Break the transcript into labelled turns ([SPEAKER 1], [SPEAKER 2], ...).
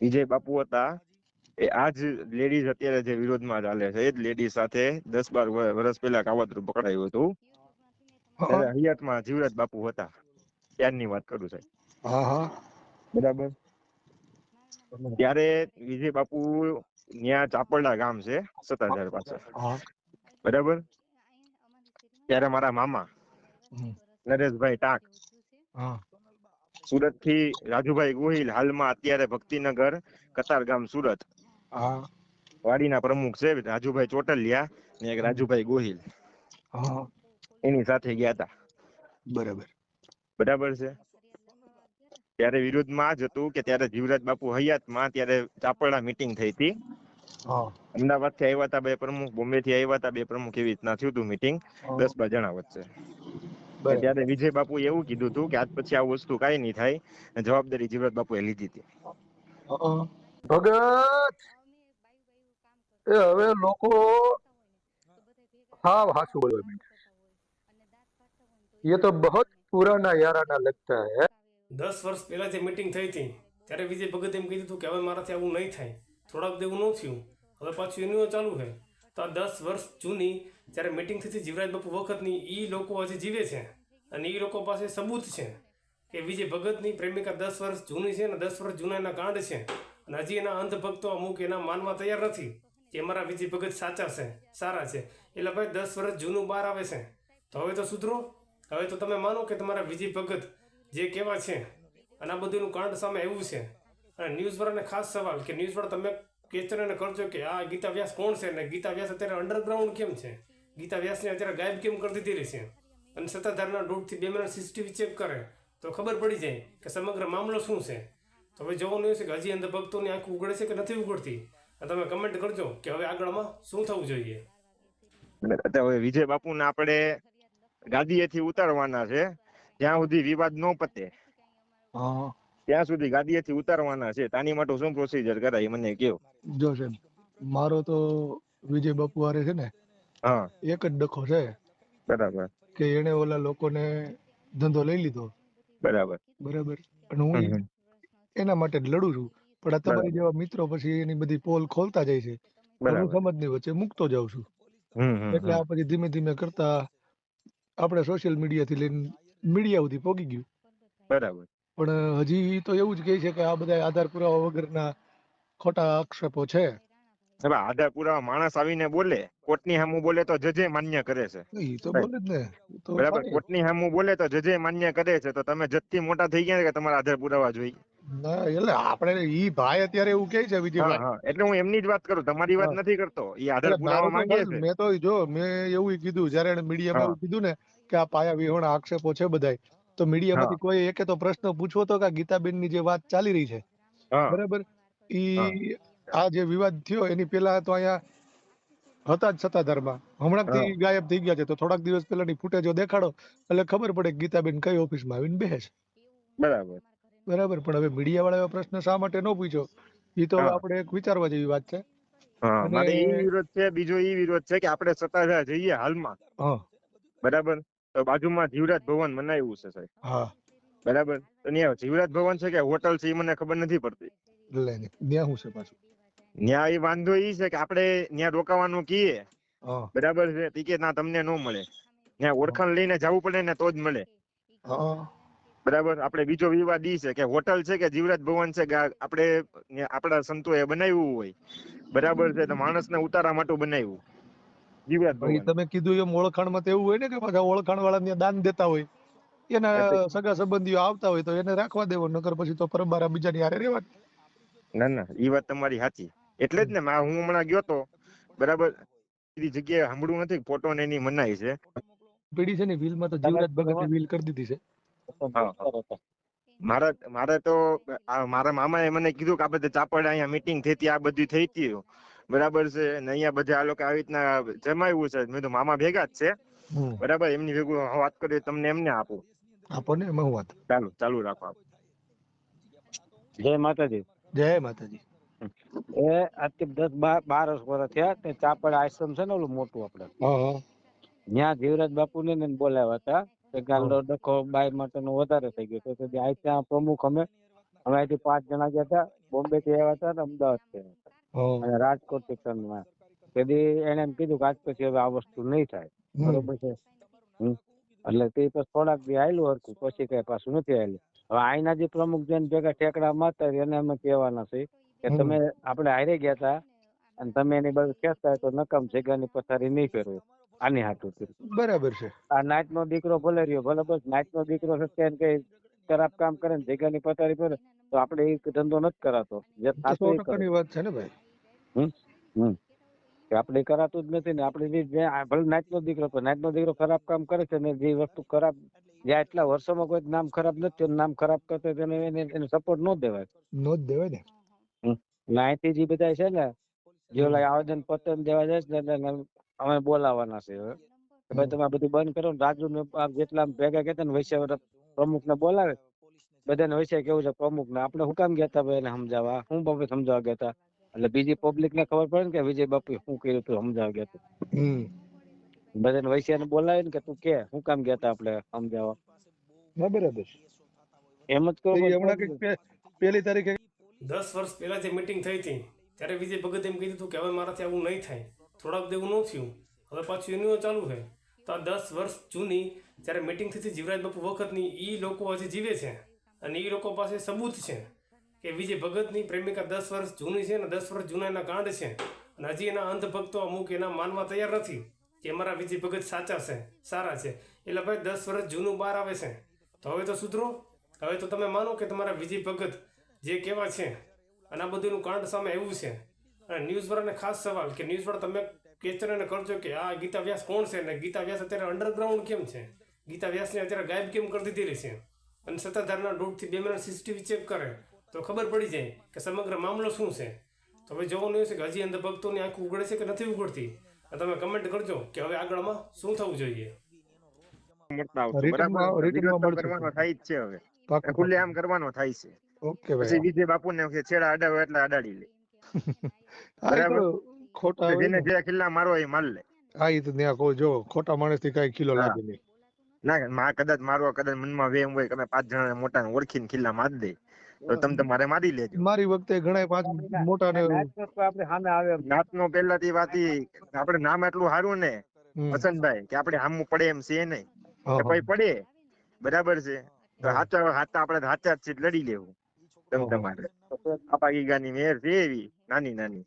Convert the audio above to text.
[SPEAKER 1] વિજય બાપુ હતા એ આ જ લેડીઝ અત્યારે જે વિરોધમાં ચાલે છે એ જ લેડીઝ સાથે દસ બાર વર્ષ પહેલા કાવતરું પકડાયું હતું. ત્યારે હયાતમાં જીવરાજ બાપુ હતા. ત્યારની વાત કરું સાહેબ.
[SPEAKER 2] હા હા.
[SPEAKER 1] બરાબર. ત્યારે વિજય બાપુ ત્યાં ચાપરડા ગામ છે સતાધાર પાસે બરાબર? ત્યારે મારા મામા નરેશભાઈ ટાંક સુરતથી રાજુભાઈ ગોહિલ હાલમાં અત્યારે ભક્તિનગર કતારગામ સુરત.
[SPEAKER 2] હા.
[SPEAKER 1] વાડીના પ્રમુખ છે રાજુભાઈ ચોટલિયા ને એક રાજુભાઈ ગોહિલ.
[SPEAKER 2] હા.
[SPEAKER 1] એની સાથે ગયા હતા
[SPEAKER 2] બરાબર.
[SPEAKER 1] બરાબર છે? ત્યારે વિરોધમાં જ હતું કે ત્યારે જીવરાજ બાપુ હયાતમાં ત્યારે ચાપરડા મીટિંગ થઈ હતી. અમદાવાદથી આવ્યા હતા બે પ્રમુખ બોમ્બે થી આવ્યા હતા બે પ્રમુખ એવી રીતના થયું હતું મીટિંગ દસ બાર જણા વચ્ચે. ત્યારે વિજય બાપુ એવું કીધું હતું કે આજ પછી આ વસ્તુ કઈ નહીં થાય જવાબદારી જીવરાજ બાપુએ લીધી હતી.
[SPEAKER 2] ભગત! એ હવે લોકો હા હાસુ બોલવા મીઠે એ તો બહુ પુરાના યારાના લગતા હે.
[SPEAKER 3] દસ વર્ષ પહેલા જે મીટિંગ થઈ હતી ત્યારે વિજય ભગત એમ કીધું હતું કે હવે મારાથી આવું નહીં થાય. થોડાક દેવું ન થયું. હવે પાછું એનું ચાલુ છે તો આ દસ વર્ષ જૂની જ્યારે મીટિંગ થતી જીવરાજ બાપુ વખતની એ લોકો હજી જીવે છે. અને એ લોકો પાસે સબૂત છે કે વિજય ભગતની પ્રેમિકા દસ વર્ષ જૂની છે અને દસ વર્ષ જૂના એના કાંડ છે. અને હજી એના અંધભક્તો અમુક એના માનવા તૈયાર નથી કે મારા વિજય ભગત સાચા છે, સારા છે. એટલે ભાઈ દસ વર્ષ જૂનું બહાર આવે છે. તો હવે તો સુધરો. હવે તો તમે માનો કે તમારા વિજય ભગત જે કેવા છે અને આ બધું કાંડ સામે એવું છે. અને ન્યૂઝવાળાને ખાસ સવાલ કે ન્યૂઝવાળા તમે ક્વેશ્ચન કરજો કે આ ગીતા વ્યાસ કોણ છે અને ગીતા વ્યાસ અત્યારે અંડરગ્રાઉન્ડ કેમ છે? ગીતા વ્યાસને અત્યારે ગાયબ કેમ કરી દીધી છે? અને સત્તાધારના દોઢથી બે મિનિટ સીસીટીવી ચેક કરે તો ખબર પડી જાય કે સમગ્ર મામલો શું છે. તો હવે જોવાનું છે કે હજી અંધભક્તોની આંખ ઉગડે છે કે નથી ઉગડતી? તમે કમેન્ટ કરજો કે હવે આગળમાં શું થવું જોઈએ.
[SPEAKER 1] હવે વિજય બાપુને આપણે ગાદીએથી ઉતારવાના છે. જ્યાં સુધી વિવાદ ન પતે.
[SPEAKER 2] હા.
[SPEAKER 1] ત્યાં સુધી ગાદીએથી ઉતારવાના છે. તાની માટે શું પ્રોસિજર કરાય એ મને કહો
[SPEAKER 2] જો છે મારો તો વિજય બાપુ હારે છે ને
[SPEAKER 1] હા.
[SPEAKER 2] એક જ ડખો છે.
[SPEAKER 1] બરાબર.
[SPEAKER 2] કે એને ઓલા લોકોને ધંધો લઈ લીધો.
[SPEAKER 1] બરાબર.
[SPEAKER 2] બરાબર. અને હું એના માટે જ લડું છું. પણ આ તમારી જેવા મિત્રો પછી એની બધી પોલ ખોલતા જાય છે. હું સમજની વચ્ચે મૂકતો જાઉં છું. એટલે આ પછી ધીમે ધીમે કરતા આપણે સોશિયલ મીડિયા થી લઈને મીડિયા સુધી પોગી ગયું.
[SPEAKER 1] બરાબર.
[SPEAKER 2] પણ હજી તો એવું જ કહે છે કે આ બધા આધાર પુરાવા વગરના ખોટા આક્ષેપો છે.
[SPEAKER 1] હવે આધાર પુરાવા માણસ આવીને બોલે કોર્ટની સામું બોલે તો જજે માન્ય કરે છે.
[SPEAKER 2] ઈ તો. બોલે જ ને તો
[SPEAKER 1] બરાબર કોર્ટની સામું બોલે તો જજે માન્ય કરે છે તો તમે જજથી મોટા થઈ ગયા કે તમારા આધાર પુરાવા જોઈ
[SPEAKER 2] ના એટલે આપણે ઈ ભાઈ અત્યારે એવું કહે છે વિજયભાઈ
[SPEAKER 1] એટલે હું એમની જ વાત કરું તમારી વાત નથી કરતો એ આધાર પુરાવા માંગે છે.
[SPEAKER 2] મેં તો જો મેં એવું કીધું જયારે એને મીડિયામાં એવું કીધું ને કે આ પાયા વિહોણા આક્ષેપો છે બધાય તો મીડિયામાંથી કોઈ એકે તો પ્રશ્ન પૂછવો તો કે ગીતાબેનની જે વાત ચાલી રહી છે. બરાબર? ઈ આ જે વિવાદ થયો એની પહેલા તો અહીંયા હતા જ સત્તાધારમાં. હમણાં થી ગાયબ થઈ ગયા છે તો થોડાક દિવસ પહેલાની ફૂટેજો દેખાડો એટલે ખબર પડે કે ગીતાબેન કઈ ઓફિસમાં આવીને બેસે છે.
[SPEAKER 1] બરાબર.
[SPEAKER 2] બરાબર પણ હવે મીડિયા વાળા એવો પ્રશ્ન શા માટે ન પૂછ્યો એ તો આપણે એક વિચારવા જેવી વાત છે.
[SPEAKER 1] મારે એ વિરોધ છે બીજો એ વિરોધ છે કે આપણે સત્તાધાર જઈએ હાલમાં. બરાબર? તો બાજુમાં જીવરાજ ભવન મનાવ્યું છે સાહેબ.
[SPEAKER 2] હા.
[SPEAKER 1] બરાબર? તો ત્યાં જીવરાજ ભવન છે કે હોટલ છે એ મને ખબર નથી પડતી.
[SPEAKER 2] લે ત્યાં હું છે પાછું?
[SPEAKER 1] ત્યાં એ વાંધો એ છે કે આપણે ત્યાં રોકાવાનું કીએ. બરાબર છે? ટિકિટ ના તમને ન મળે. ત્યાં ઓળખાણ લઈને જવું પડે ને તો જ મળે. બરાબર? આપણે બીજો વિવાદ ઈ છે કે હોટલ છે કે જીવરાજ ભવન છે આપણે ન્યા આપણા સંતોએ બનાવ્યું હોય. બરાબર છે? તો માણસને ઉતારા માટે બનાવ્યું. જીવરાજ ભવન.
[SPEAKER 2] તમે કીધું એમ ઓળખાણમાં તો એવું હોય ને કે પાછા ઓળખાણ વાળા ને દાન દેતા હોય. એના સગા સંબંધીઓ આવતા હોય તો એને રાખવા દેવો નકર પછી તો પરબારા બીજાની હારે રહેવા
[SPEAKER 1] ના ના. એ વાત તમારી સાચી. એટલે જ ને હું હમણાં ગયો તો બરાબર બધી જગ્યાએ સાંભળવું નથી ફોટો ને એની મનાઈ છે.
[SPEAKER 2] પેઢી છે ને વ્હીલમાં તો જીવરાજ ભગતની વ્હીલ કરી દીધી છે.
[SPEAKER 1] હા, હા. મારા મારે તો મારા મારા એ મને કીધું કે આ બધે ચાપડ અહીંયા મીટિંગ થઈ હતી આ બધું થઈ હતી બરાબર છે ને અહીંયા બધા આ લોકો આવી રીતના જમાવ્યું છે. મેં તો મામા ભેગા જ છે. બરાબર એમની ભેગું હું વાત કરી તમને એમને આપું
[SPEAKER 2] આપો. ને એમાં વાત
[SPEAKER 1] ચાલુ ચાલુ રાખો આપ.
[SPEAKER 4] જય માતાજી.
[SPEAKER 2] જય માતાજી.
[SPEAKER 4] એ આજથી દસ બાર બાર વર્ષ થયા તે ચાપડ આશ્રમ છે ને ઓલું મોટું આપડે. ત્યાં જીવરાજ બાપુ ને બોલાવ્યા હતા કે ગાલો ડખો બાય માટેનો વધારે થઈ ગયો તો ત્યાં પ્રમુખ અમે અમે અહીંથી પાંચ જણા ગયા હતા બોમ્બે થી આવ્યા હતા ને અમદાવાદથી આવ્યા હતા રાજકોટથી ત્રણ તેથી એને એમ કીધું કે આજ પછી હવે આ વસ્તુ નહીં થાય. બરોબર છે? એટલે તે પછી થોડાક દી આયલું હરખું પછી કઈ પાછું નથી આયલું. હવે આઈના જે પ્રમુખ જેને ભેગા ઠેકડા મારતા એને અમે કહેવાના છે કે તમે આપણે હારે ગયા હતા અને તમે એની બાજુ ખેંચતા તો નકામ જગ્યાની પથારી નહીં ફેરવો આની હાટું
[SPEAKER 2] બરાબર છે.
[SPEAKER 4] આ નાઈટ નો દીકરો ભલે રહ્યો ભલે બસ નાઈટ નો દીકરો છે એને કઈ ખરાબ કામ કરે ને જગ્યાની પથારી ફેરે તો આપણે એ ધંધો નથી કરાતો. જે થાતું એ
[SPEAKER 2] વાત છે ને ભાઈ.
[SPEAKER 4] હમ હમ. આપણે કરાતું જ નથી ને આપણે જે ભલે નાઈટ નો દીકરો પણ નાઈટ નો દીકરો ખરાબ કામ કરે છે ને જે વસ્તુ ખરાબ જે આટલા વર્ષોમાં કોઈ નામ ખરાબ નથી નામ ખરાબ કરતો તેને એને સપોર્ટ ન દેવાય.
[SPEAKER 2] નો જ દેવાય ને.
[SPEAKER 4] અહીંથી જે બધા છે ને જે ઓલા આવેદન પત્ર દેવા જાય ને અમે બોલાવવાના છે હવે. કે ભાઈ તમે આ બધું બંધ કરો ને રાજુ ને જેટલા ભેગા કહેતા ને વૈશ્ય પ્રમુખ ને બોલાવે. બધાને વૈશ્ય કેવું છે પ્રમુખ ને? આપણે શું કામ ગયા હતા ભાઈ એને સમજાવવા. હું બાબે સમજાવવા ગયા હતા એટલે બીજી પબ્લિક ને ખબર પડે ને કે વિજય બાપુ શું કર્યું તું સમજાવવા ગયા હતા બધાને વૈશ્ય ને બોલાવે ને કે તું કે શું કામ ગયા હતા આપણે સમજાવવા.
[SPEAKER 2] બરાબર
[SPEAKER 4] એમ જ કહું
[SPEAKER 2] તો હમણાં
[SPEAKER 4] કરી
[SPEAKER 2] કંઈક પે- પહેલી તારીખે
[SPEAKER 3] દસ વર્ષ પહેલાં જે મિટિંગ થઈ હતી, ત્યારે વિજય ભગત એમ કીધું હતું કે હવે મારાથી આવું નહીં થાય. થોડાક દેવું ન થયું. હવે પાછું એનું ચાલુ છે. તો આ દસ વર્ષ જૂની જ્યારે મિટિંગ થઈ હતી, જીવરાજ બાપુ વખતની એ લોકો હજી જીવે છે. અને એ લોકો પાસે સબૂત છે કે વિજય ભગતની પ્રેમિકા દસ વર્ષ જૂની છે અને દસ વર્ષ જૂના એના કાંડ છે. અને હજી એના અંધભક્તો અમુક એના માનવા તૈયાર નથી કે મારા વિજય ભગત સાચા છે, સારા છે. એટલે ભાઈ દસ વર્ષ જૂનું બહાર આવે છે. તો હવે તો સુધરો. હવે તો તમે માનો કે તમારા વિજય ભગત જે કેવા છે અને આ બધું કારણ સામે એવું છે. અને ન્યૂઝવાળાને ખાસ સવાલ કે ન્યૂઝવાળા તમે કેચરને કરજો કે આ ગીતા વ્યાસ કોણ છે? ને ગીતા વ્યાસ અત્યારે અંડરગ્રાઉન્ડ કેમ છે? ગીતા વ્યાસને અત્યારે ગાયબ કેમ કરી દીધેલી છે? અને સત્તાધારના દોઢથી બે મહિના સીસીટીવી ચેક કરે તો ખબર પડી જાય કે સમગ્ર મામલો શું છે? તો હવે જોવાનું છે કે હજી અંદર ભક્તોની આંખ ઉગડે છે કે નથી ઉગડતી? અને તમે કમેન્ટ કરજો કે હવે આગળમાં શું થવું જોઈએ.
[SPEAKER 1] કરવાનો થાય છે હવે.
[SPEAKER 2] પાક્કું
[SPEAKER 1] ખુલ્લે આમ કરવાનો થાય છે.
[SPEAKER 2] ઓકે
[SPEAKER 1] પછી વિજય બાપુ ને છેડા અડાવે એટલે અડાડી લે. બરાબર.
[SPEAKER 2] ખોટા
[SPEAKER 1] જેને જે કિલ્લા મારો એ માલ લે.
[SPEAKER 2] હા એ તો ત્યાં કોઈ જો ખોટા માણસથી કઈ કિલો લાગે નહીં.
[SPEAKER 1] ના માં કદાચ મારવા કદાચ મનમાં વેમ હોય તમે પાંચ જણા મોટા ઓળખીને ખિલ્લા માર દે તો તમે તમારે મારી લેજો.
[SPEAKER 2] મારી વખતે ઘણા પાંચ મોટા ને
[SPEAKER 4] આપણે સામે આવે
[SPEAKER 1] નાત નો પેલા થી વાતી આપણે નામ એટલું સારું ને. વસંતભાઈ કે આપણે હામું પડે એમ છે નહીં.
[SPEAKER 2] હા,
[SPEAKER 1] કે પડે બરાબર છે? તો
[SPEAKER 2] હા.
[SPEAKER 1] હાચા હાચા આપણે હાચા જ લડી લેવું. તમારે આપા ગાની મેર છે એવી નાની નાની